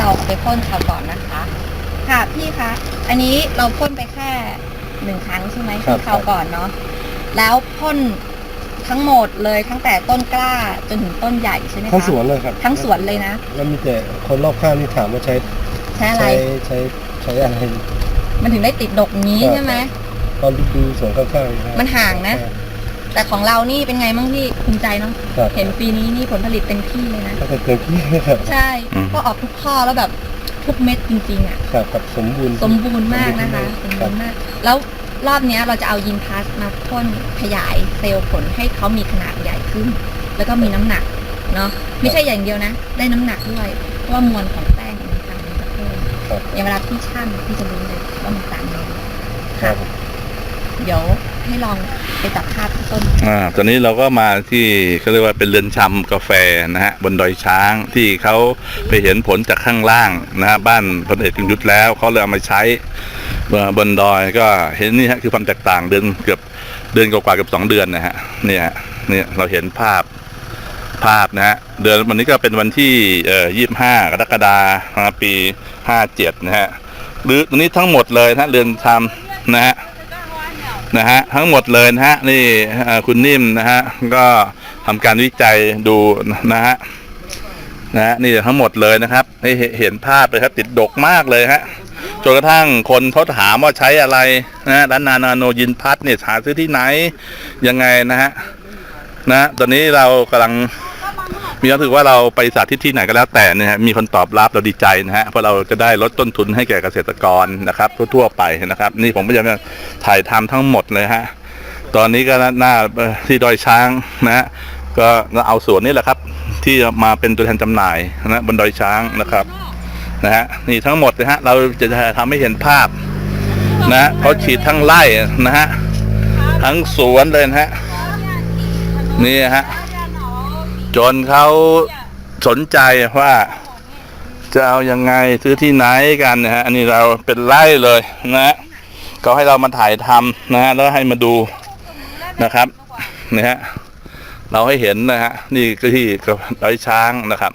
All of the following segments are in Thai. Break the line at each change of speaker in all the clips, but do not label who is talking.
เราเอาไปพ่นคราวก่อนนะคะ ค่ะพี่คะอันนี้เราพ่นไปแค่หนึ่งครั้งใช่ไหม
ครับ
ที่คราวก่อนเนาะแล้วพ่นทั้งหมดเลยตั้งแต่ต้นกล้าจนถึงต้นใหญ่ใช่ไหมคะ
ทั้งสวนเลยครับ
ทั้งสวนเลยนะ
แล้วมีแต่คนรอบข้างนี่ถามว่าใช้
ใช้อะไร
ใช้ใช้ใช้อะไร
มันถึงได้ติดดกอย่างนี้
ครับ
ใช่ไหม
ตอนดูสวนข้างๆครับ
มันห่างนะ แต่ของเรานี่เป็นไงบ้างพี่ภูมิใจเนาะ
ครับ
เห็นปีนี้นี่ผลผลิตเต็มที่เลยนะ
ก็จะเต็มที่ครับ
ใช่
อืม
ก็ออกทุกข้อแล้วแบบทุกเม็ดจริงๆอะ
ครับกับสมบูรณ์
สมบูรณ์มากนะคะสม
ค
บู
รับ
รณ์มาก แล้วรอบเนี้ยเราจะเอายินพลาสมาพ่นขยายเซลล์ผลให้เขามีขนาดใหญ่ขึ้น แล้วก็มีน้ำหนักเนาะไม่ใช่อย่างเดียวนะ ได้น้ำหนักด้วยเพราะว่ามวลของแป้งมันต่างมันจะเพิ่ม
ครับ
อย่างเวลาพี่ชั่นพี่จะรู้เลยว่ามันต่างกัน
ครั
ค่ะ
บ
เดี๋ยว ให้ลองไปจับภาพที่ต้น
อ่า ตอนนี้เราก็มาที่เขาเรียกว่าเป็นเรือนชำกาแฟนะฮะบนดอยช้างที่เขาไปเห็นผลจากข้างล่างนะฮะบ้านพลเอกยุทธแล้วเขาเลยเอามาใช้บนดอยก็เห็นนี่ฮะคือความแตกต่างเดือนเกือบเดือนกว่าๆเกือบสองเดือนนะฮะเนี่ยฮะเนี่ยเราเห็นภาพภาพนะฮะเดือนวันนี้ก็เป็นวันที่เอ่อยี่ห้ากรกฎาคมปีห้าเจ็ดนะฮะหรือตรงนี้ทั้งหมดเลยนะฮะเรือนชำนะฮะ นะฮะทั้งหมดเลยนะฮะนี่คุณนิ่มนะฮะก็ทำการวิจัยดูนะฮะนะฮะนี่ทั้งหมดเลยนะครับให้เห็นเห็นภาพเลยครับติดดกมากเลยฮะจนกระทั่งคนเขาถามว่าใช้อะไรนะฮะร้านนานาโนยินพัทเนี่ยหาซื้อที่ไหนยังไงนะฮะนะตอนนี้เรากำลัง มีความรู้สึกว่าเราไปสาธิตที่ไหนก็แล้วแต่เนะฮะมีคนตอบรับเราดีใจนะฮะเพราะเราจะได้ลดต้นทุนให้แก่เกษตรกรนะครับทั่วๆไปนะครับ นี่ผมก็จะถ่ายทำทั้งหมดเลยฮะตอนนี้ก็หน้าที่ดอยช้างนะฮะก็เอาสวนนี่แหละครับ ที่มาเป็นตัวแทนจำหน่ายนะบนดอยช้างนะครับนะฮะนี่ทั้งหมดนะฮะเราจะทำให้เห็นภาพนะฮะเขาฉีดทั้งไร่นะฮะทั้งสวนเลยนะฮะนี่ฮะ จนเขาสนใจว่าจะเอายังไงซื้อที่ไหนกันนะฮะอันนี้เราเป็นไร่เลยนะฮะก็ให้เรามาถ่ายทำนะฮะแล้วให้มาดูนะครับนะฮะเราให้เห็นนะฮะนี่ก็ที่กร้อยช้างนะครับ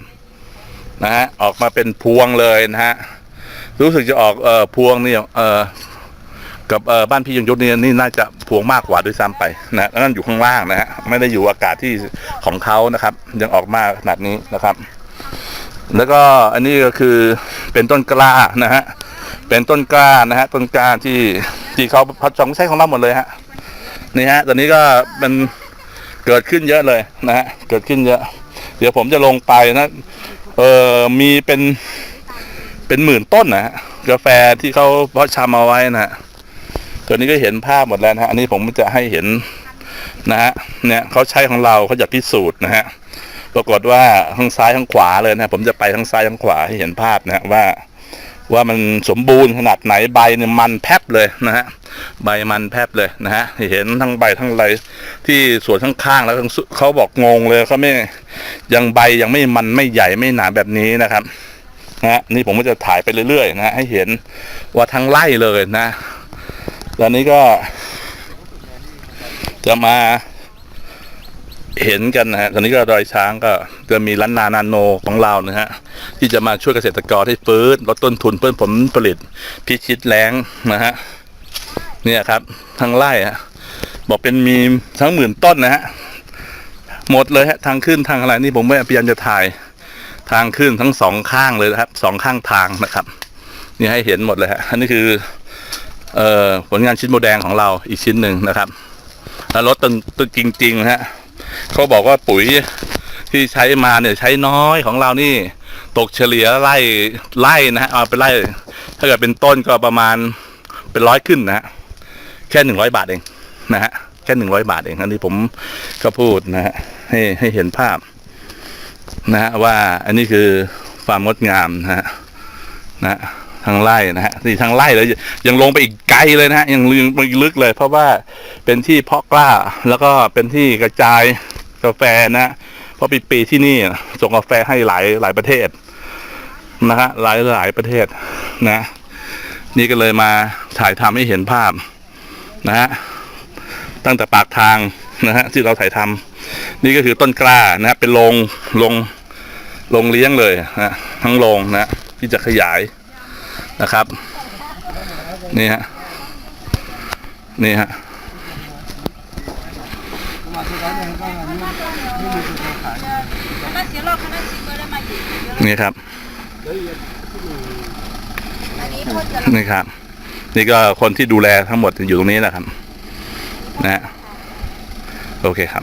นะฮะออกมาเป็นพวงเลยนะฮะรู้สึกจะออกเอ่อพวงนี่เอ่อ กับเออบ้านพี่ยงยุทธนี่นี่น่าจะพวงมากกว่าด้วยซ้ำไปนะนั่นอยู่ข้างล่างนะฮะไม่ได้อยู่อากาศที่ของเขานะครับ ยังออกมาขนาดนี้นะครับ แล้วก็อันนี้ก็คือเป็นต้นกล้านะฮะเป็นต้นกล้านะฮะต้นกล้าที่ที่เขาพัดสองใช้ของเราหมดเลยฮะนี่ฮะตอนนี้ก็มันเกิดขึ้นเยอะเลยนะฮะเกิดขึ้นเยอะ เดี๋ยวผมจะลงไปนะเออมีเป็นเป็นหมื่นต้นนะฮะกาแฟที่เขาเพาะชำเอาไว้นะฮะ ตัวนี้ก็เห็นภาพหมดแล้วนะฮะอันนี้ผมจะให้เห็นนะฮะเนี่ยเขาใช้ของเราเขาจะพิสูจน์นะฮะปรากฏว่าทั้งซ้ายทั้งขวาเลยนะผมจะไปทั้งซ้ายทั้งขวาให้เห็นภาพนะฮะว่า ว่ามันสมบูรณ์ขนาดไหนใบเนี่ยมันแพบเลยนะฮะใบมันแพบเลยนะฮะเห็นทั้งใบทั้งไรที่สวนข้างๆแล้วเขาบอกงงเลยเขาไม่ยังใบยังไม่มันไม่ใหญ่ไม่หนาแบบนี้นะครับนะฮะนี่ผมก็จะถ่ายไปเรื่อยๆนะฮะให้เห็นว่าทั้งไร่เลยนะ ตอนนี้ก็ จะมาเห็นกันนะฮะ ตอนนี้ก็ดอยช้างก็จะมีล้านนานาโนของเรานะฮะ ที่จะมาช่วยเกษตรกรให้ฟื้นลดต้นทุนเพิ่มผลผลิตพิชิตแรงนะฮะ เนี่ยครับทั้งไร่ฮะบอกเป็นมีทั้งหมื่นต้นนะฮะ หมดเลยฮะทางขึ้นทางอะไรนี่ผมพยายามจะถ่าย ทางขึ้นทั้งสองข้างเลยนะครับสองข้างทางนะครับ นี่ให้เห็นหมดเลยฮะอันนี้คือ เอ่อผลงานชิ้นโมแดงของเราอีกชิ้นหนึ่งนะครับแล้วรถต้นต้นจริงๆนะฮะเขาบอกว่าปุ๋ยที่ใช้มาเนี่ยใช้น้อยของเรานี่ ตกเฉลี่ยไร่ไร่นะฮะเอาไปไร่ถ้าเกิดเป็นต้นก็ประมาณเป็นร้อยขึ้นนะฮะแค่หนึ่งร้อยบาทเองนะฮะแค่หนึ่งร้อยบาทเองอันนี้ผมก็พูดนะฮะให้ให้เห็นภาพนะฮะว่าอันนี้คือความงดงามนะฮะนะฮะ ทางไร่นะฮะนี่ทางไร่เลยยังลงไปอีกไกลเลยนะฮะยังยังไปลึกเลย เพราะว่าเป็นที่เพาะกล้า แล้วก็เป็นที่กระจายกาแฟนะฮะเพราะปีปีที่นี่ส่งกาแฟให้หลายหลายประเทศนะฮะหลายหลายประเทศนะ นี่ก็เลยมาถ่ายทำให้เห็นภาพนะฮะตั้งแต่ปากทางนะฮะที่เราถ่ายทำนี่ก็คือต้นกล้านะฮะเป็นโรงโรงโรงเลี้ยงเลยนะทั้งโรงนะที่จะขยาย นะครับ นี่ฮะ นี่ฮะนี่ครับ นี่ครับ นี่ก็คนที่ดูแลทั้งหมดอยู่ตรงนี้แหละครับ นะฮะโอเคครับ